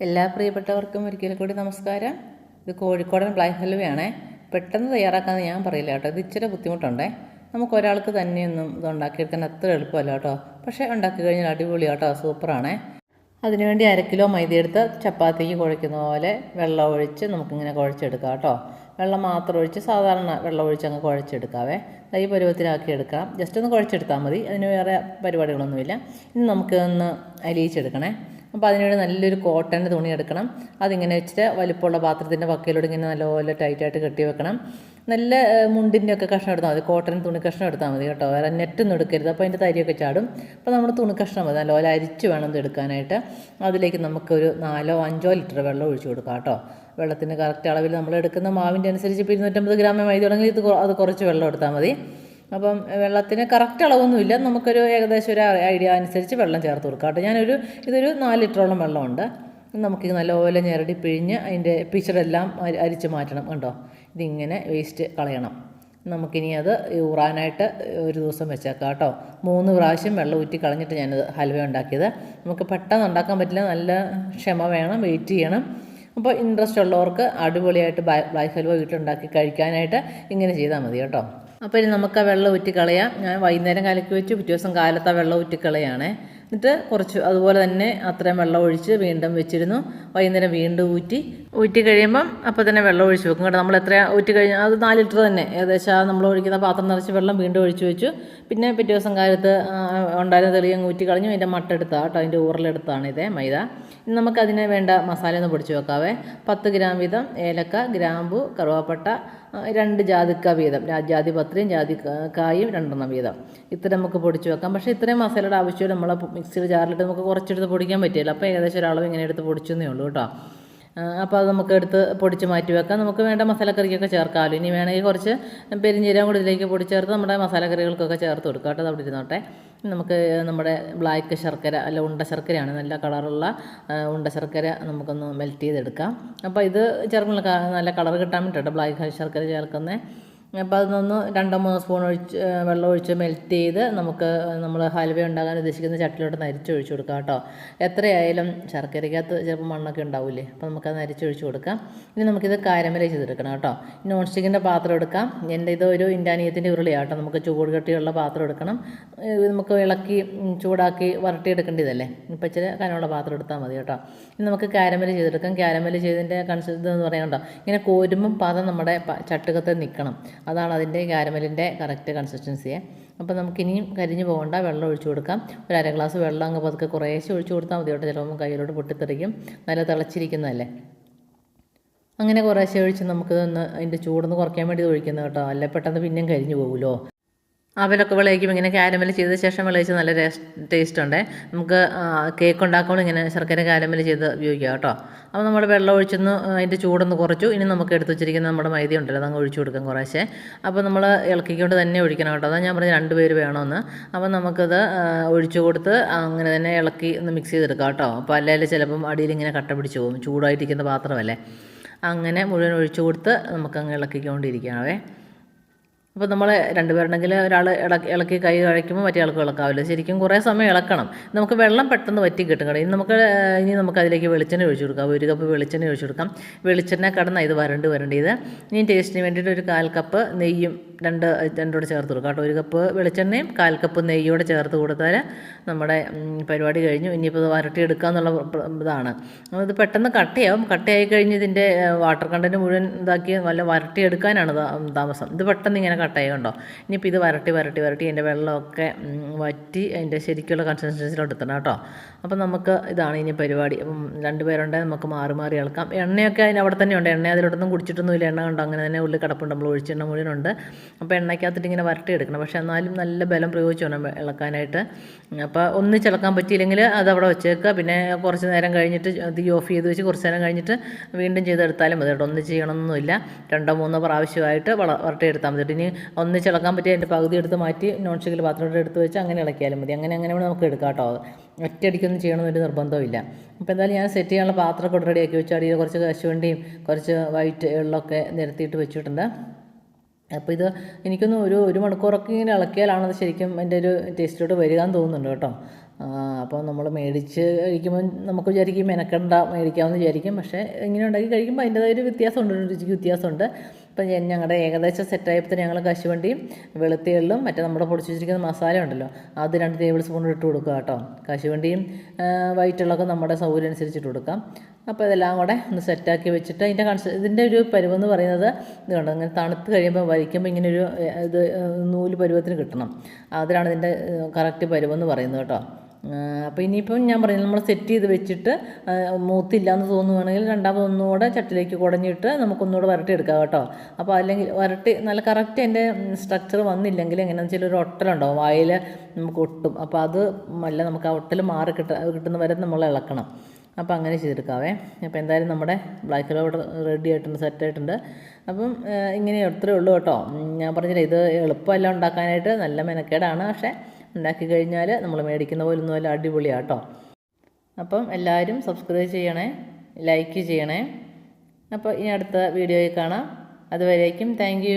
എല്ലാ പ്രിയപ്പെട്ടവർക്കും ഒരിക്കൽ കൂടി നമസ്കാരം. ഇത് കോഴിക്കോടൻ ബ്ലാക്ക് ഹലുവയാണേ പെട്ടെന്ന് തയ്യാറാക്കാമെന്ന് ഞാൻ പറയില്ല കേട്ടോ. ഇത് ഇച്ചിരി ബുദ്ധിമുട്ടുണ്ടേ. നമുക്ക് ഒരാൾക്ക് തന്നെയൊന്നും ഇത് ഉണ്ടാക്കിയെടുക്കാൻ അത്ര എളുപ്പമല്ല കേട്ടോ. പക്ഷേ ഉണ്ടാക്കി കഴിഞ്ഞാൽ അടിപൊളി കേട്ടോ. സൂപ്പറാണേ. അതിനുവേണ്ടി അര കിലോ മൈദ എടുത്ത് ചപ്പാത്തിക്ക് കുഴയ്ക്കുന്ന പോലെ വെള്ളം ഒഴിച്ച് നമുക്കിങ്ങനെ കുഴച്ചെടുക്കാം കേട്ടോ. വെള്ളം മാത്രം ഒഴിച്ച് സാധാരണ വെള്ളം ഒഴിച്ച് അങ്ങ് കുഴച്ചെടുക്കാവേ. ഈ പരുവത്തിലാക്കി എടുക്കാം. ജസ്റ്റ് ഒന്ന് കുഴച്ചെടുത്താൽ മതി. അതിന് വേറെ പരിപാടികളൊന്നുമില്ല. ഇനി നമുക്ക് ഒന്ന് അലിയിച്ചെടുക്കണേ. അപ്പോൾ അതിനുവേണ്ടി നല്ലൊരു കോട്ടന്റെ തുണി എടുക്കണം. അതിങ്ങനെ വെച്ചിട്ട് വലിപ്പമുള്ള പാത്രത്തിന്റെ വക്കയിലൂടെ ഇങ്ങനെ നല്ലപോലെ ടൈറ്റായിട്ട് കെട്ടി വെക്കണം. നല്ല മുണ്ടിന്റെയൊക്കെ കഷ്ണം എടുത്താൽ മതി. കോട്ടൺ തുണി കഷ്ണം എടുത്താൽ മതി കേട്ടോ. വേറെ നെറ്റൊന്നും എടുക്കരുത്. അപ്പോൾ അതിന്റെ തരിയൊക്കെ ചാടും. അപ്പോൾ നമ്മൾ തുണി കഷ്ണം മതി. നല്ലപോലെ അരിച്ച് വേണം ഇത് എടുക്കാനായിട്ട്. അതിലേക്ക് നമുക്കൊരു നാലോ അഞ്ചോ ലിറ്റർ വെള്ളം ഒഴിച്ചു കൊടുക്കാം കേട്ടോ. വെള്ളത്തിന് കറക്റ്റ് അളവിൽ നമ്മൾ എടുക്കുന്ന മാവിന്റെ അനുസരിച്ച് ഇപ്പോൾ ഇരുന്നൂറ്റമ്പത് ഗ്രാം തുടങ്ങി. ഇത് അത് കുറച്ച് വെള്ളം എടുത്താൽ മതി. അപ്പം വെള്ളത്തിന് കറക്റ്റ് അളവൊന്നുമില്ല. നമുക്കൊരു ഏകദേശം ഒരു ഐഡിയ അനുസരിച്ച് വെള്ളം ചേർത്ത് കൊടുക്കാം കേട്ടോ. ഞാനൊരു ഇതൊരു നാല് ലിറ്ററോളം വെള്ളമുണ്ട്. നമുക്ക് നല്ലപോലെ ഞെരടി പിഴിഞ്ഞ് അതിന്റെ പിച്ചറെല്ലാം അരി- അരിച്ച് മാറ്റണം കണ്ടോ? ഇതിങ്ങനെ വേസ്റ്റ് കളയണം. നമുക്കിനി അത് ഊറാനായിട്ട് ഒരു ദിവസം വെച്ചേക്കാം കേട്ടോ. മൂന്ന് പ്രാവശ്യം വെള്ളം ഊറ്റി കളഞ്ഞിട്ട് ഞാനത് ഹൽവ ഉണ്ടാക്കിയത്. നമുക്ക് പെട്ടെന്ന് ഉണ്ടാക്കാൻ പറ്റില്ല. നല്ല ക്ഷമ വേണം വെയിറ്റ് ചെയ്യണം. അപ്പോൾ ഇൻട്രസ്റ്റ് ഉള്ളവർക്ക് അടിപൊളിയായിട്ട് ബ്ലാ- ബ്ലാക്ക് ഹൽവ വീട്ടിലുണ്ടാക്കി കഴിക്കാനായിട്ട് ഇങ്ങനെ ചെയ്താൽ മതി കേട്ടോ. അപ്പോൾ ഇനി നമുക്ക് ആ വെള്ളം ഊറ്റിക്കളയാം. ഞാൻ വൈകുന്നേരം കലക്കി വെച്ച് പിറ്റേ ദിവസം കാലത്ത് ആ വെള്ളം ഊറ്റിക്കളയാണേ. എന്നിട്ട് കുറച്ച് അതുപോലെ തന്നെ അത്രയും വെള്ളം ഒഴിച്ച് വീണ്ടും വെച്ചിരുന്നു. വൈകുന്നേരം വീണ്ടും ഊറ്റി ഊറ്റി കഴിയുമ്പം അപ്പോൾ തന്നെ വെള്ളം ഒഴിച്ച് വെക്കും കേട്ടോ. നമ്മൾ എത്ര ഊറ്റി കഴിഞ്ഞാൽ അത് നാല് ലിറ്റർ തന്നെ. ഏകദേശം നമ്മൾ ഒഴിക്കുന്ന പാത്രം നിറച്ച് വെള്ളം വീണ്ടും ഒഴിച്ച് വെച്ചു. പിന്നെ പിറ്റേ ദിവസം കാലത്ത് ഉണ്ടായിരുന്ന തെളിയും ഊറ്റി കളഞ്ഞു. അതിന്റെ മട്ട എടുത്താണ് കേട്ടോ. അതിന്റെ ഊറലെടുത്താണ് ഇതേ മൈദ. ഇനി നമുക്ക് അതിന് വേണ്ട മസാല ഒന്ന് പൊടിച്ച് വെക്കാവേ. പത്ത് ഗ്രാം വീതം ഏലക്ക ഗ്രാമ്പു കറുവാപ്പട്ട രണ്ട് ജാതിക്ക വീതം. ജാതി പത്രയും ജാതി കായും രണ്ടെണ്ണം വീതം. ഇത്ര നമുക്ക് പൊടിച്ച് വെക്കാം. പക്ഷേ ഇത്രയും മസാലയുടെ ആവശ്യമില്ല നമ്മൾ മിക്സിയിൽ ജാറിലിട്ട് നമുക്ക് കുറച്ചെടുത്ത് പൊടിക്കാൻ പറ്റില്ല. അപ്പോൾ ഏകദേശം ഒരളവ് ഇങ്ങനെ എടുത്ത് പൊടിച്ചെന്നേ ഉള്ളൂ കേട്ടോ. അപ്പോൾ അത് നമുക്ക് എടുത്ത് പൊടിച്ച് മാറ്റി വെക്കാം. നമുക്ക് വേണ്ട മസാലക്കറിക്കൊക്കെ ചേർക്കാമല്ലോ. ഇനി വേണമെങ്കിൽ കുറച്ച് പെരിഞ്ചീരകം കൂടി ഇതിലേക്ക് പൊടിച്ചേർത്ത് നമ്മുടെ മസാലക്കറികൾക്കൊക്കെ ചേർത്ത് കൊടുക്കാം കേട്ടോ. അവിടെ ഇരുന്നോട്ടെ. നമുക്ക് നമ്മുടെ ബ്ലാക്ക് ശർക്കര അല്ല ഉണ്ട ശർക്കരയാണ് നല്ല കളറുള്ള ഉണ്ട ശർക്കര നമുക്കൊന്ന് മെൽറ്റ് ചെയ്തെടുക്കാം. അപ്പോൾ ഇത് ചേർക്കുന്ന നല്ല കളർ കിട്ടാൻ വേണ്ടിയിട്ടോ ബ്ലാക്ക് ശർക്കര ചേർക്കുന്നത് അപ്പോൾ അതൊന്ന് രണ്ടോ മൂന്നോ സ്പൂൺ ഒഴിച്ച് വെള്ളം ഒഴിച്ച് മെൽറ്റ് ചെയ്ത് നമുക്ക് നമ്മൾ ഹൽവ ഉണ്ടാകാൻ ഉദ്ദേശിക്കുന്ന ചട്ടിലോട്ട് നരിച്ച് ഒഴിച്ച് കൊടുക്കാം കേട്ടോ. എത്രയായാലും ശർക്കരയ്ക്കകത്ത് ചിലപ്പോൾ മണ്ണൊക്കെ ഉണ്ടാവില്ലേ അപ്പോൾ നമുക്കത് നരിച്ചൊഴിച്ച് കൊടുക്കാം. ഇനി നമുക്കിത് കാരമലൈസ് ചെയ്തെടുക്കണം കേട്ടോ. നോൺ സ്റ്റിക്കിന്റെ പാത്രം എടുക്കാം. എന്റെ ഇത് ഒരു ഇൻഡാനിയത്തിന്റെ ഉരുളിയാണ് കേട്ടോ. നമുക്ക് ചൂട് കട്ടിയുള്ള പാത്രം എടുക്കണം. നമുക്ക് ഇളക്കി ചൂടാക്കി വരട്ടിയെടുക്കേണ്ടതല്ലേ? ഇപ്പം ഇച്ചിരി കനമുള്ള പാത്രം എടുത്താൽ മതി കേട്ടോ. ഇനി നമുക്ക് കാരമൽ ചെയ്തെടുക്കാം. കാരമൽ ചെയ്തതിന്റെ കൺസിസ്റ്റ് എന്ന് പറയാൻ കേട്ടോ ഇങ്ങനെ കോരുമ്പം പാദം നമ്മുടെ ചട്ടുകത്തെ നിൽക്കണം. അതാണ് അതിന്റെ കാരമലിന്റെ കറക്റ്റ് കൺസിസ്റ്റൻസിയെ. അപ്പോൾ നമുക്കിനിയും കരിഞ്ഞു പോകണ്ട വെള്ളം ഒഴിച്ചു കൊടുക്കാം. ഒരു അര ഗ്ലാസ് വെള്ളം അങ്ങ് പതുക്കെ കുറേശ്ശെ ഒഴിച്ചു കൊടുത്താൽ മതി കേട്ടോ. ചിലപ്പോൾ കയ്യിലോട്ട് പൊട്ടിത്തെറിക്കും. നല്ല തിളച്ചിരിക്കുന്നതല്ലേ? അങ്ങനെ കുറേശ്ശെ ഒഴിച്ച് നമുക്കിതൊന്ന് അതിന്റെ ചൂടൊന്ന് കുറയ്ക്കാൻ വേണ്ടി ഒഴിക്കുന്നത് കേട്ടോ. അല്ല പെട്ടെന്ന് പിന്നെയും കരിഞ്ഞു പോകുമല്ലോ അവലൊക്കെ വിളയിക്കും. ഇങ്ങനെ കാരമൽ ചെയ്ത ശേഷം വിളയിച്ച് നല്ല ടേസ്റ്റ് ഉണ്ട്. നമുക്ക് കേക്ക് ഉണ്ടാക്കുമ്പോൾ ഇങ്ങനെ ശർക്കര കാരമൽ ചെയ്ത് ഉപയോഗിക്കാം കേട്ടോ. അപ്പോൾ നമ്മൾ വെള്ളം ഒഴിച്ചൊന്ന് അതിന്റെ ചൂടൊന്ന് കുറച്ചു. ഇനി നമുക്ക് എടുത്ത് വെച്ചിരിക്കുന്ന നമ്മുടെ മൈദ ഉണ്ടല്ലോ അതങ്ങ് ഒഴിച്ചു കൊടുക്കാം കുറേശ്ശെ. അപ്പോൾ നമ്മൾ ഇളക്കിക്കൊണ്ട് തന്നെ ഒഴിക്കണം കേട്ടോ. അതാണ് ഞാൻ പറഞ്ഞ രണ്ട് പേര് വേണമെന്ന്. അപ്പോൾ നമുക്കത് ഒഴിച്ചു കൊടുത്ത് അങ്ങനെ തന്നെ ഇളക്കി ഒന്ന് മിക്സ് ചെയ്തെടുക്കാം കേട്ടോ. അപ്പോൾ അല്ലെങ്കിൽ ചിലപ്പം അടിയിൽ ഇങ്ങനെ കട്ട പിടിച്ച് പോകും. ചൂടായിട്ടിരിക്കുന്ന പാത്രമല്ലേ. അങ്ങനെ മുഴുവൻ ഒഴിച്ചു കൊടുത്ത് നമുക്കങ്ങ് ഇളക്കിക്കൊണ്ടിരിക്കണവേ അപ്പോൾ നമ്മൾ രണ്ടുപേരുണ്ടെങ്കിൽ ഒരാൾ ഇളക്കി ഇളക്കി കൈ കഴിക്കുമ്പോൾ മറ്റേ ആൾക്ക് ഇളക്കാവില്ല. ശരിക്കും കുറേ സമയം ഇളക്കണം. നമുക്ക് വെള്ളം പെട്ടെന്ന് വറ്റി കിട്ടും. ഇനി നമുക്ക് ഇനി നമുക്ക് അതിലേക്ക് വെളിച്ചെണ്ണ ഒഴിച്ചു കൊടുക്കാം. ഒരു കപ്പ് വെളിച്ചെണ്ണ ഒഴിച്ചു കൊടുക്കാം. വെളിച്ചെണ്ണ കടന്ന ഇത് വരണ്ട് വരണ്ട്. ഇത് ഇനി ടേസ്റ്റിന് വേണ്ടിയിട്ട് ഒരു കാൽ കപ്പ് നെയ്യും രണ്ട് രണ്ടോടെ ചേർത്ത് കൊടുക്കാം കേട്ടോ. ഒരു കപ്പ് വെളിച്ചെണ്ണയും കാൽ കപ്പ് നെയ്യോടെ ചേർത്ത് കൊടുത്താൽ നമ്മുടെ പരിപാടി കഴിഞ്ഞു. ഇനിയിപ്പോൾ ഇത് വരട്ടിയെടുക്കുക എന്നുള്ള ഇതാണ്. ഇത് പെട്ടെന്ന് കട്ടയാവും. കട്ടയായി കഴിഞ്ഞ് ഇതിന്റെ വാട്ടർ കണ്ടന്റ് മുഴുവൻ ഇതാക്കി നല്ല വരട്ടിയെടുക്കാനാണ് താമസം. ഇത് പെട്ടെന്ന് ഇങ്ങനെ കട്ടയായി കണ്ടോ ഇനിയിപ്പോൾ ഇത് വരട്ടി വരട്ടി വരട്ടി അതിന്റെ വെള്ളമൊക്കെ വറ്റി അതിന്റെ ശരിക്കുള്ള കൺസിസ്റ്റൻസിലോട്ട് എത്തണം കേട്ടോ. അപ്പം നമുക്ക് ഇതാണ് ഇനി പരിപാടി. അപ്പം രണ്ടുപേരുണ്ടെങ്കിൽ നമുക്ക് മാറി മാറി ഇളക്കാം. എണ്ണയൊക്കെ അതിന് അവിടെ തന്നെ ഉണ്ട്. എണ്ണ അതിലോട്ടൊന്നും കുടിച്ചിട്ടൊന്നുമില്ല എണ്ണ കണ്ടോ? അങ്ങനെ തന്നെ ഉള്ളിൽ കിടപ്പുണ്ട്. നമ്മൾ ഒഴിച്ചെണ്ണ മുഴുവനുണ്ട്. അപ്പോൾ എണ്ണയ്ക്കകത്തിട്ട് ഇങ്ങനെ വരട്ടി എടുക്കണം. പക്ഷേ എന്നാലും നല്ല ബലം പ്രയോഗിച്ച് വേണം ഇളക്കാനായിട്ട്. അപ്പോൾ ഒന്നിച്ച് ഇളക്കാൻ പറ്റിയില്ലെങ്കിൽ അത് അവിടെ വെച്ചേക്കുക. പിന്നെ കുറച്ച് നേരം കഴിഞ്ഞിട്ട് തീ ഓഫ് ചെയ്ത് വെച്ച് കുറച്ച് നേരം കഴിഞ്ഞിട്ട് വീണ്ടും ചെയ്തെടുത്താലും മതി കേട്ടോ. ഒന്നും ചെയ്യണമെന്നൊന്നുമില്ല രണ്ടോ മൂന്നോ പ്രാവശ്യമായിട്ട് വള വരട്ടി എടുത്താൽ മതി. ഇനി ഒന്നിച്ച് ചിളക്കാൻ പറ്റിയ അതിന്റെ പകുതി എടുത്ത് മാറ്റി നോൺ സ്റ്റിക്കിൽ പാത്രത്തോടെ എടുത്ത് വെച്ച് അങ്ങനെ ഇളക്കിയാലും മതി. അങ്ങനെ അങ്ങനെ നമുക്ക് എടുക്കാം കേട്ടോ. ഒറ്റയടിക്കൊന്നും ചെയ്യണമെന്നൊരു നിർബന്ധമില്ല അപ്പോൾ എന്തായാലും ഞാൻ സെറ്റ് ചെയ്യാനുള്ള പാത്രമൊക്കെ റെഡിയാക്കി വെച്ചു. അടിയിൽ കുറച്ച് കശുവണ്ടിയും കുറച്ച് വൈറ്റ് എള്ളൊക്കെ നിരത്തിയിട്ട് വെച്ചിട്ടുണ്ട്. അപ്പോൾ ഇത് എനിക്കൊന്നും ഒരു ഒരു മണിക്കൂറൊക്കെ ഇങ്ങനെ ഇളക്കിയാലാണത് ശരിക്കും എന്റെ ഒരു ടേസ്റ്റിലോട്ട് വരിക എന്ന് തോന്നുന്നുണ്ട് കേട്ടോ. അപ്പോൾ നമ്മൾ മേടിച്ച് കഴിക്കുമ്പോൾ നമുക്ക് വിചാരിക്കും മെനക്കണ്ട മേടിക്കാമെന്ന് വിചാരിക്കും. പക്ഷേ ഇങ്ങനെ ഉണ്ടാക്കി കഴിക്കുമ്പോൾ അതിന്റെതായൊരു വ്യത്യാസമുണ്ട് രുചിക്ക് വ്യത്യാസമുണ്ട്. അപ്പം ഞാൻ ഞങ്ങളുടെ ഏകദേശം സെറ്റായപ്പോൾ ഞങ്ങൾ കശുവണ്ടിയും വെളുത്തുള്ളിലും മറ്റേ നമ്മുടെ പൊടിച്ച് വെച്ചിരിക്കുന്ന മസാല ഉണ്ടല്ലോ അത് രണ്ട് ടേബിൾ സ്പൂൺ ഇട്ട് കൊടുക്കുക കേട്ടോ. കശുവണ്ടിയും വൈറ്റുള്ളൊക്കെ നമ്മുടെ സൗകര്യം അനുസരിച്ചിട്ട് കൊടുക്കാം. അപ്പോൾ ഇതെല്ലാം കൂടെ ഒന്ന് സെറ്റാക്കി വെച്ചിട്ട് അതിന്റെ കൺസ് ഇതിന്റെ ഒരു പരുവെന്ന് പറയുന്നത് ഇതുകൊണ്ട് ഇങ്ങനെ തണുത്ത് കഴിയുമ്പോൾ വലിക്കുമ്പോൾ ഇങ്ങനെ ഒരു ഇത് നൂൽ പരുവത്തിന് കിട്ടണം. അതിലാണ് ഇതിന്റെ കറക്റ്റ് പരുവെന്ന് പറയുന്നത് കേട്ടോ. അപ്പോൾ ഇനിയിപ്പം ഞാൻ പറഞ്ഞു നമ്മൾ സെറ്റ് ചെയ്ത് വെച്ചിട്ട് മൂത്തില്ല എന്ന് തോന്നുവാണെങ്കിൽ രണ്ടാമത് ഒന്നുകൂടെ ചട്ടിലേക്ക് കുടഞ്ഞിട്ട് നമുക്കൊന്നുകൂടെ വരട്ടി എടുക്കാം കേട്ടോ. അപ്പോൾ അല്ലെങ്കിൽ വരട്ടി നല്ല കറക്റ്റ് അതിന്റെ സ്ട്രക്ചർ വന്നില്ലെങ്കിൽ എങ്ങനെയാണെന്ന് വെച്ചാൽ ഒരു ഒട്ടലുണ്ടാവും വായിൽ നമുക്ക് ഒട്ടും. അപ്പോൾ അത് അല്ല നമുക്ക് ആ ഒട്ടൽ മാറി കിട്ട കിട്ടുന്ന വരെ നമ്മൾ ഇളക്കണം. അപ്പോൾ അങ്ങനെ ചെയ്തെടുക്കാവേ. അപ്പോൾ എന്തായാലും നമ്മുടെ ബ്ലാക്ക് കളർ റെഡി ആയിട്ടുണ്ട് സെറ്റ് ആയിട്ടുണ്ട്. അപ്പം ഇങ്ങനെ അത്രേ ഉള്ളൂ കേട്ടോ. ഞാൻ പറഞ്ഞില്ല ഇത് എളുപ്പമല്ല ഉണ്ടാക്കാനായിട്ട് നല്ല മെനക്കേടാണ്. പക്ഷേ ഉണ്ടാക്കി കഴിഞ്ഞാൽ നമ്മൾ മേടിക്കുന്ന പോലൊന്നും അല്ല അടിപൊളിയാണ് കേട്ടോ അപ്പം എല്ലാവരും സബ്സ്ക്രൈബ് ചെയ്യണേ ലൈക്ക് ചെയ്യണേ. അപ്പോൾ ഇനി അടുത്ത വീഡിയോയിൽ കാണാം. അതുവരേക്കും താങ്ക്